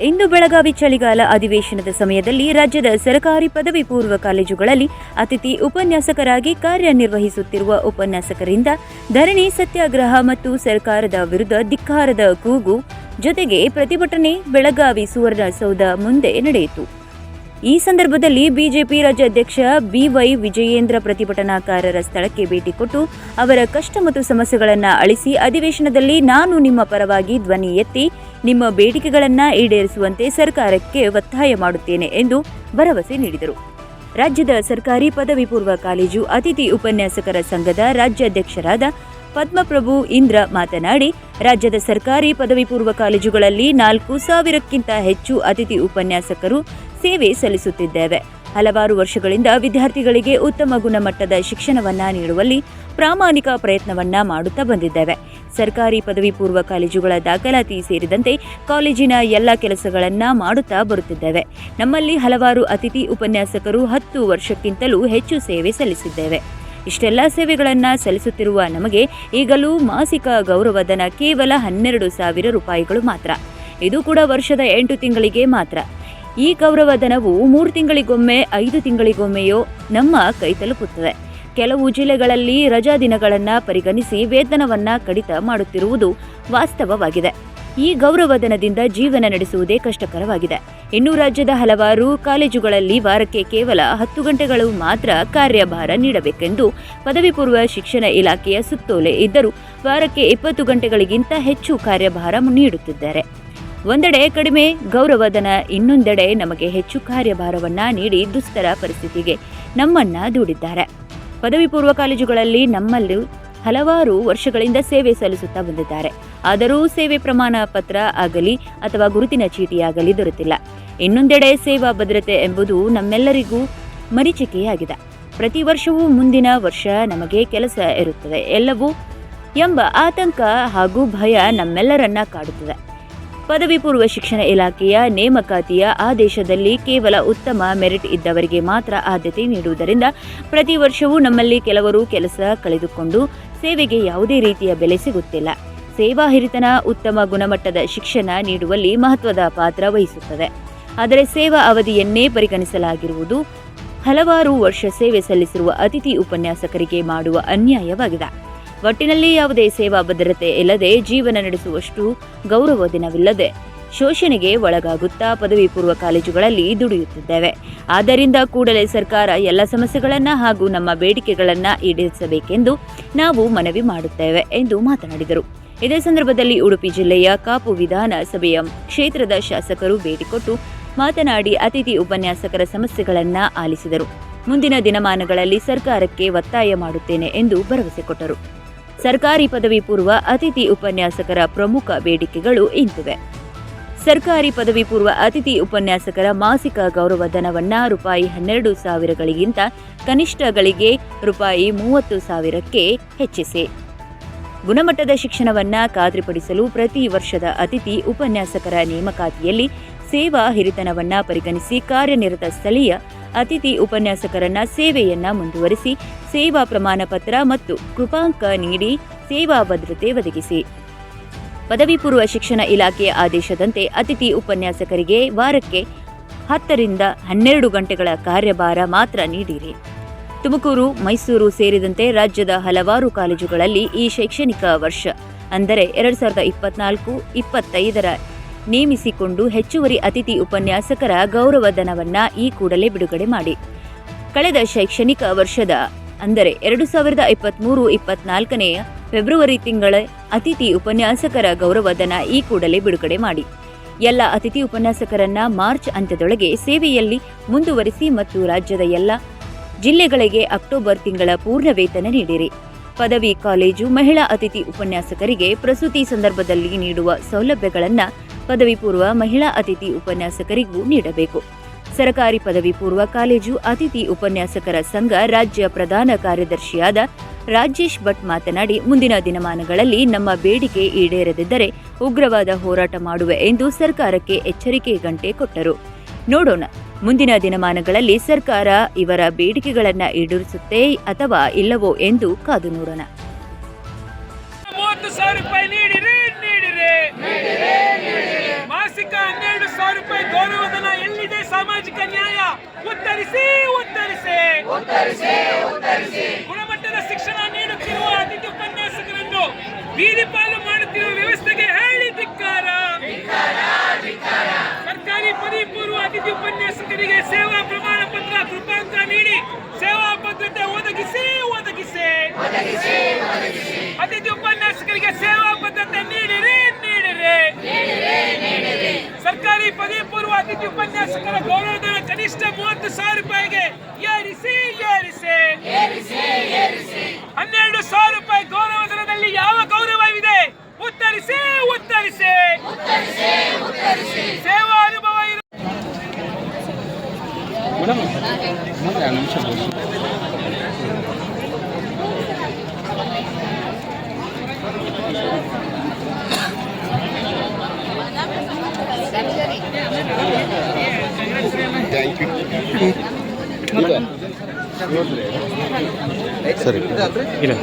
ಇಂದು ಬೆಳಗಾವಿ ಚಳಿಗಾಲ ಅಧಿವೇಶನದ ಸಮಯದಲ್ಲಿ ರಾಜ್ಯದ ಸರ್ಕಾರಿ ಪದವಿ ಪೂರ್ವ ಕಾಲೇಜುಗಳಲ್ಲಿ ಅತಿಥಿ ಉಪನ್ಯಾಸಕರಾಗಿ ಕಾರ್ಯನಿರ್ವಹಿಸುತ್ತಿರುವ ಉಪನ್ಯಾಸಕರಿಂದ ಧರಣಿ, ಸತ್ಯಾಗ್ರಹ ಮತ್ತು ಸರ್ಕಾರದ ವಿರುದ್ಧ ಧಿಕ್ಕಾರದ ಕೂಗು ಜೊತೆಗೆ ಪ್ರತಿಭಟನೆ ಬೆಳಗಾವಿ ಸುವರ್ಣಸೌಧ ಮುಂದೆ ನಡೆಯಿತು. ಈ ಸಂದರ್ಭದಲ್ಲಿ ಬಿಜೆಪಿ ರಾಜ್ಯಾಧ್ಯಕ್ಷ ಬಿವೈ ವಿಜಯೇಂದ್ರ ಪ್ರತಿಭಟನಾಕಾರರ ಸ್ಥಳಕ್ಕೆ ಭೇಟಿ ಕೊಟ್ಟು ಅವರ ಕಷ್ಟ ಮತ್ತು ಸಮಸ್ಯೆಗಳನ್ನು ಅಳಿಸಿ ಅಧಿವೇಶನದಲ್ಲಿ ನಾನು ನಿಮ್ಮ ಪರವಾಗಿ ಧ್ವನಿ ಎತ್ತಿ ನಿಮ್ಮ ಬೇಡಿಕೆಗಳನ್ನು ಈಡೇರಿಸುವಂತೆ ಸರ್ಕಾರಕ್ಕೆ ಒತ್ತಾಯ ಮಾಡುತ್ತೇನೆ ಎಂದು ಭರವಸೆ ನೀಡಿದರು. ರಾಜ್ಯದ ಸರ್ಕಾರಿ ಪದವಿ ಪೂರ್ವ ಕಾಲೇಜು ಅತಿಥಿ ಉಪನ್ಯಾಸಕರ ಸಂಘದ ರಾಜ್ಯಾಧ್ಯಕ್ಷರಾದ ಪದ್ಮಪ್ರಭು ಇಂದ್ರ ಮಾತನಾಡಿ, ರಾಜ್ಯದ ಸರ್ಕಾರಿ ಪದವಿ ಪೂರ್ವ ಕಾಲೇಜುಗಳಲ್ಲಿ ನಾಲ್ಕು ಸಾವಿರಕ್ಕಿಂತ ಹೆಚ್ಚು ಅತಿಥಿ ಉಪನ್ಯಾಸಕರು ಸೇವೆ ಸಲ್ಲಿಸುತ್ತಿದ್ದೇವೆ. ಹಲವಾರು ವರ್ಷಗಳಿಂದ ವಿದ್ಯಾರ್ಥಿಗಳಿಗೆ ಉತ್ತಮ ಗುಣಮಟ್ಟದ ಶಿಕ್ಷಣವನ್ನ ನೀಡುವಲ್ಲಿ ಪ್ರಾಮಾಣಿಕ ಪ್ರಯತ್ನವನ್ನ ಮಾಡುತ್ತಾ ಬಂದಿದ್ದೇವೆ. ಸರ್ಕಾರಿ ಪದವಿ ಪೂರ್ವ ಕಾಲೇಜುಗಳ ದಾಖಲಾತಿ ಸೇರಿದಂತೆ ಕಾಲೇಜಿನ ಎಲ್ಲ ಕೆಲಸಗಳನ್ನ ಮಾಡುತ್ತಾ ಬರುತ್ತಿದ್ದೇವೆ. ನಮ್ಮಲ್ಲಿ ಹಲವಾರು ಅತಿಥಿ ಉಪನ್ಯಾಸಕರು ಹತ್ತು ವರ್ಷಕ್ಕಿಂತಲೂ ಹೆಚ್ಚು ಸೇವೆ ಸಲ್ಲಿಸಿದ್ದೇವೆ. ಇಷ್ಟೆಲ್ಲ ಸೇವೆಗಳನ್ನ ಸಲ್ಲಿಸುತ್ತಿರುವ ನಮಗೆ ಈಗಲೂ ಮಾಸಿಕ ಗೌರವಧನ ಕೇವಲ ಹನ್ನೆರಡು ಸಾವಿರ ರೂಪಾಯಿಗಳು ಮಾತ್ರ. ಇದು ಕೂಡ ವರ್ಷದ ಎಂಟು ತಿಂಗಳಿಗೆ ಮಾತ್ರ. ಈ ಗೌರವಧನವು ಮೂರು ತಿಂಗಳಿಗೊಮ್ಮೆ, ಐದು ತಿಂಗಳಿಗೊಮ್ಮೆಯೋ ನಮ್ಮ ಕೈ ತಲುಪುತ್ತದೆ. ಕೆಲವು ಜಿಲ್ಲೆಗಳಲ್ಲಿ ರಜಾ ದಿನಗಳನ್ನು ಪರಿಗಣಿಸಿ ವೇತನವನ್ನು ಕಡಿತ ಮಾಡುತ್ತಿರುವುದು ವಾಸ್ತವವಾಗಿದೆ. ಈ ಗೌರವಧನದಿಂದ ಜೀವನ ನಡೆಸುವುದೇ ಕಷ್ಟಕರವಾಗಿದೆ. ಇನ್ನು ರಾಜ್ಯದ ಹಲವಾರು ಕಾಲೇಜುಗಳಲ್ಲಿ ವಾರಕ್ಕೆ ಕೇವಲ ಹತ್ತು ಗಂಟೆಗಳು ಮಾತ್ರ ಕಾರ್ಯಭಾರ ನೀಡಬೇಕೆಂದು ಪದವಿ ಪೂರ್ವ ಶಿಕ್ಷಣ ಇಲಾಖೆಯ ಸುತ್ತೋಲೆ ಇದ್ದರೂ ವಾರಕ್ಕೆ ಇಪ್ಪತ್ತು ಗಂಟೆಗಳಿಗಿಂತ ಹೆಚ್ಚು ಕಾರ್ಯಭಾರ ನೀಡುತ್ತಿದ್ದಾರೆ. ಒಂದೆಡೆ ಕಡಿಮೆ ಗೌರವಧನ, ಇನ್ನೊಂದೆಡೆ ನಮಗೆ ಹೆಚ್ಚು ಕಾರ್ಯಭಾರವನ್ನ ನೀಡಿ ದುಸ್ತರ ಪರಿಸ್ಥಿತಿಗೆ ನಮ್ಮನ್ನ ದೂಡಿದ್ದಾರೆ. ಪದವಿ ಪೂರ್ವ ಕಾಲೇಜುಗಳಲ್ಲಿ ನಮ್ಮಲ್ಲಿ ಹಲವಾರು ವರ್ಷಗಳಿಂದ ಸೇವೆ ಸಲ್ಲಿಸುತ್ತಾ ಬಂದಿದ್ದಾರೆ. ಆದರೂ ಸೇವೆ ಪ್ರಮಾಣ ಪತ್ರ ಆಗಲಿ ಅಥವಾ ಗುರುತಿನ ಚೀಟಿಯಾಗಲಿ ದೊರೆತಿಲ್ಲ. ಇನ್ನೊಂದೆಡೆ ಸೇವಾ ಭದ್ರತೆ ಎಂಬುದು ನಮ್ಮೆಲ್ಲರಿಗೂ ಮರೀಚಿಕೆಯಾಗಿದೆ. ಪ್ರತಿ ವರ್ಷವೂ ಮುಂದಿನ ವರ್ಷ ನಮಗೆ ಕೆಲಸ ಇರುತ್ತದೆ. ಎಲ್ಲವೂ ಎಂಬ ಆತಂಕ ಹಾಗೂ ಭಯ ನಮ್ಮೆಲ್ಲರನ್ನ ಕಾಡುತ್ತದೆ. ಪದವಿ ಪೂರ್ವ ಶಿಕ್ಷಣ ಇಲಾಖೆಯ ನೇಮಕಾತಿಯ ಆದೇಶದಲ್ಲಿ ಕೇವಲ ಉತ್ತಮ ಮೆರಿಟ್ ಇದ್ದವರಿಗೆ ಮಾತ್ರ ಆದ್ಯತೆ ನೀಡುವುದರಿಂದ ಪ್ರತಿ ವರ್ಷವೂ ನಮ್ಮಲ್ಲಿ ಕೆಲವರು ಕೆಲಸ ಕಳೆದುಕೊಂಡು ಸೇವೆಗೆ ಯಾವುದೇ ರೀತಿಯ ಬೆಲೆ ಸಿಗುತ್ತಿಲ್ಲ. ಸೇವಾ ಹಿರಿತನ ಉತ್ತಮ ಗುಣಮಟ್ಟದ ಶಿಕ್ಷಣ ನೀಡುವಲ್ಲಿ ಮಹತ್ವದ ಪಾತ್ರ ವಹಿಸುತ್ತದೆ. ಆದರೆ ಸೇವಾ ಅವಧಿಯನ್ನೇ ಪರಿಗಣಿಸಲಾಗಿರುವುದು ಹಲವಾರು ವರ್ಷ ಸೇವೆ ಸಲ್ಲಿಸಿರುವ ಅತಿಥಿ ಉಪನ್ಯಾಸಕರಿಗೆ ಮಾಡುವ ಅನ್ಯಾಯವಾಗಿದೆ. ಒಟ್ಟಿನಲ್ಲಿ ಯಾವುದೇ ಸೇವಾ ಭದ್ರತೆ ಇಲ್ಲದೆ ಜೀವನ ನಡೆಸುವಷ್ಟು ಗೌರವ ದಿನವಿಲ್ಲದೆ ಶೋಷಣೆಗೆ ಒಳಗಾಗುತ್ತಾ ಪದವಿ ಪೂರ್ವ ಕಾಲೇಜುಗಳಲ್ಲಿ ದುಡಿಯುತ್ತಿದ್ದೇವೆ. ಆದ್ದರಿಂದ ಕೂಡಲೇ ಸರ್ಕಾರ ಎಲ್ಲ ಸಮಸ್ಯೆಗಳನ್ನು ಹಾಗೂ ನಮ್ಮ ಬೇಡಿಕೆಗಳನ್ನು ಈಡೇರಿಸಬೇಕೆಂದು ನಾವು ಮನವಿ ಮಾಡುತ್ತೇವೆ ಎಂದು ಮಾತನಾಡಿದರು. ಇದೇ ಸಂದರ್ಭದಲ್ಲಿ ಉಡುಪಿ ಜಿಲ್ಲೆಯ ಕಾಪು ವಿಧಾನಸಭೆಯ ಕ್ಷೇತ್ರದ ಶಾಸಕರು ಭೇಟಿ ಕೊಟ್ಟು ಮಾತನಾಡಿ ಅತಿಥಿ ಉಪನ್ಯಾಸಕರ ಸಮಸ್ಯೆಗಳನ್ನು ಆಲಿಸಿದರು. ಮುಂದಿನ ದಿನಮಾನಗಳಲ್ಲಿ ಸರ್ಕಾರಕ್ಕೆ ಒತ್ತಾಯ ಮಾಡುತ್ತೇನೆ ಎಂದು ಭರವಸೆ ಕೊಟ್ಟರು. ಸರ್ಕಾರಿ ಪದವಿ ಪೂರ್ವ ಅತಿಥಿ ಉಪನ್ಯಾಸಕರ ಪ್ರಮುಖ ಬೇಡಿಕೆಗಳು ಇಂತಿವೆ. ಸರ್ಕಾರಿ ಪದವಿ ಪೂರ್ವ ಅತಿಥಿ ಉಪನ್ಯಾಸಕರ ಮಾಸಿಕ ಗೌರವಧನವನ್ನ ರೂಪಾಯಿ ಹನ್ನೆರಡು ಸಾವಿರಗಳಿಗಿಂತ ಕನಿಷ್ಠಗಳಿಗೆ ರೂಪಾಯಿ ಮೂವತ್ತು ಸಾವಿರಕ್ಕೆ ಹೆಚ್ಚಿಸಿ. ಗುಣಮಟ್ಟದ ಶಿಕ್ಷಣವನ್ನ ಖಾತ್ರಿಪಡಿಸಲು ಪ್ರತಿ ವರ್ಷದ ಅತಿಥಿ ಉಪನ್ಯಾಸಕರ ನೇಮಕಾತಿಯಲ್ಲಿ ಸೇವಾ ಹಿರಿತನವನ್ನ ಪರಿಗಣಿಸಿ ಕಾರ್ಯನಿರತ ಸ್ಥಳೀಯ ಅತಿಥಿ ಉಪನ್ಯಾಸಕರನ್ನ ಸೇವೆಯನ್ನ ಮುಂದುವರಿಸಿ, ಸೇವಾ ಪ್ರಮಾಣ ಪತ್ರ ಮತ್ತು ಕೃಪಾಂಕ ನೀಡಿ, ಸೇವಾ ಭದ್ರತೆ ಒದಗಿಸಿ. ಪದವಿ ಪೂರ್ವ ಶಿಕ್ಷಣ ಇಲಾಖೆಯ ಆದೇಶದಂತೆ ಅತಿಥಿ ಉಪನ್ಯಾಸಕರಿಗೆ ವಾರಕ್ಕೆ ಹತ್ತರಿಂದ ಹನ್ನೆರಡು ಗಂಟೆಗಳ ಕಾರ್ಯಭಾರ ಮಾತ್ರ ನೀಡಿರಿ. ತುಮಕೂರು, ಮೈಸೂರು ಸೇರಿದಂತೆ ರಾಜ್ಯದ ಹಲವಾರು ಕಾಲೇಜುಗಳಲ್ಲಿ ಈ ಶೈಕ್ಷಣಿಕ ವರ್ಷ, ಅಂದರೆ ಎರಡು ಸಾವಿರದ ಇಪ್ಪತ್ನಾಲ್ಕು, ಇಪ್ಪತ್ತೈದರ ನೇಮಿಸಿಕೊಂಡು ಹೆಚ್ಚುವರಿ ಅತಿಥಿ ಉಪನ್ಯಾಸಕರ ಗೌರವಧನವನ್ನ ಈ ಕೂಡಲೇ ಬಿಡುಗಡೆ ಮಾಡಿ. ಕಳೆದ ಶೈಕ್ಷಣಿಕ ವರ್ಷದ, ಅಂದರೆ ಎರಡು ಸಾವಿರದ ಇಪ್ಪತ್ತ್ಮೂರು ಇಪ್ಪತ್ನಾಲ್ಕನೆಯ ಫೆಬ್ರವರಿ ತಿಂಗಳ ಅತಿಥಿ ಉಪನ್ಯಾಸಕರ ಗೌರವಧನ ಈ ಕೂಡಲೇ ಬಿಡುಗಡೆ ಮಾಡಿ. ಎಲ್ಲ ಅತಿಥಿ ಉಪನ್ಯಾಸಕರನ್ನ ಮಾರ್ಚ್ ಅಂತ್ಯದೊಳಗೆ ಸೇವೆಯಲ್ಲಿ ಮುಂದುವರಿಸಿ ಮತ್ತು ರಾಜ್ಯದ ಎಲ್ಲ ಜಿಲ್ಲೆಗಳಿಗೆ ಅಕ್ಟೋಬರ್ ತಿಂಗಳ ಪೂರ್ಣ ವೇತನ ನೀಡಿರಿ. ಪದವಿ ಕಾಲೇಜು ಮಹಿಳಾ ಅತಿಥಿ ಉಪನ್ಯಾಸಕರಿಗೆ ಪ್ರಸೂತಿ ಸಂದರ್ಭದಲ್ಲಿ ನೀಡುವ ಸೌಲಭ್ಯಗಳನ್ನು ಪದವಿ ಪೂರ್ವ ಮಹಿಳಾ ಅತಿಥಿ ಉಪನ್ಯಾಸಕರಿಗೂ ನೀಡಬೇಕು. ಸರಕಾರಿ ಪದವಿ ಪೂರ್ವ ಕಾಲೇಜು ಅತಿಥಿ ಉಪನ್ಯಾಸಕರ ಸಂಘ ರಾಜ್ಯ ಪ್ರಧಾನ ಕಾರ್ಯದರ್ಶಿಯಾದ ರಾಜೇಶ್ ಭಟ್ ಮಾತನಾಡಿ, ಮುಂದಿನ ದಿನಮಾನಗಳಲ್ಲಿ ನಮ್ಮ ಬೇಡಿಕೆ ಈಡೇರದಿದ್ದರೆ ಉಗ್ರವಾದ ಹೋರಾಟ ಮಾಡುವೆ ಎಂದು ಸರ್ಕಾರಕ್ಕೆ ಎಚ್ಚರಿಕೆ ಗಂಟೆ ಕೊಟ್ಟರು. ನೋಡೋಣ, ಮುಂದಿನ ದಿನಮಾನಗಳಲ್ಲಿ ಸರ್ಕಾರ ಇವರ ಬೇಡಿಕೆಗಳನ್ನು ಈಡೇರಿಸುತ್ತೆ ಅಥವಾ ಇಲ್ಲವೋ ಎಂದು ಕಾದು ನೋಡೋಣ ಮೂವತ್ತು ಸಾವಿರ ರೂಪಾಯಿ ನೀಡಿರಿ ನೀಡಿರಿ ಮಾಸಿಕ ಹನ್ನೆರಡು ಸಾವಿರ ಸಾಮಾಜಿಕ ನ್ಯಾಯ ಉತ್ತರಿಸಿ ಉತ್ತರಿಸಿ ಗುಣಮಟ್ಟದ ಶಿಕ್ಷಣ ನೀಡುತ್ತಿರುವ ಅತಿಥಿ ಉಪನ್ಯಾಸಕರನ್ನು ಬೀದಿ ಪಾಲು ಮಾಡುತ್ತಿರುವ ವ್ಯವಸ್ಥೆಗೆ ಹೇಳಿ ಧಿಕ್ಕಾರ ಸರ್ಕಾರಿ ಪದವಿ ಪೂರ್ವ ಅತಿಥಿ ಉಪನ್ಯಾಸಕರಿಗೆ ಸೇವಾ ಪ್ರಮಾಣ ಪತ್ರ ಕೃಪಾಂಕ ನೀಡಿ ಸೇವಾ ಭದ್ರತೆ ಒದಗಿಸಿ ಒದಗಿಸಿ. ಅತಿಥಿ ಉಪನ್ಯಾಸಕರಿಗೆ ಸೇವಾ ಭದ್ರತೆ ನೀಡಿರಿ ನೀಡಿರಿ. ಸರ್ಕಾರಿ ಪದವಿ ಪೂರ್ವ ಅತಿಥಿ ಉಪನ್ಯಾಸಕರ ಗೌರವಧನ ಕನಿಷ್ಠ ಮೂವತ್ತು ಸಾವಿರ ರೂಪಾಯಿಗೆ ಏರಿಸಿ ಏರಿಸಿ. ಹನ್ನೆರಡು ಸಾವಿರ ರೂಪಾಯಿ ಗೌರವಧನದಲ್ಲಿ ಯಾವ ಗೌರವವಿದೆ? ಉತ್ತರಿಸಿ ಉತ್ತರಿಸಿ. ಸೇವಾ ಮೇಡಮ್ ಇನ್ನೊಂದು ಎರಡು ನಿಮಿಷ ಬೇಕು ಸರಿ ಇಲ್ಲ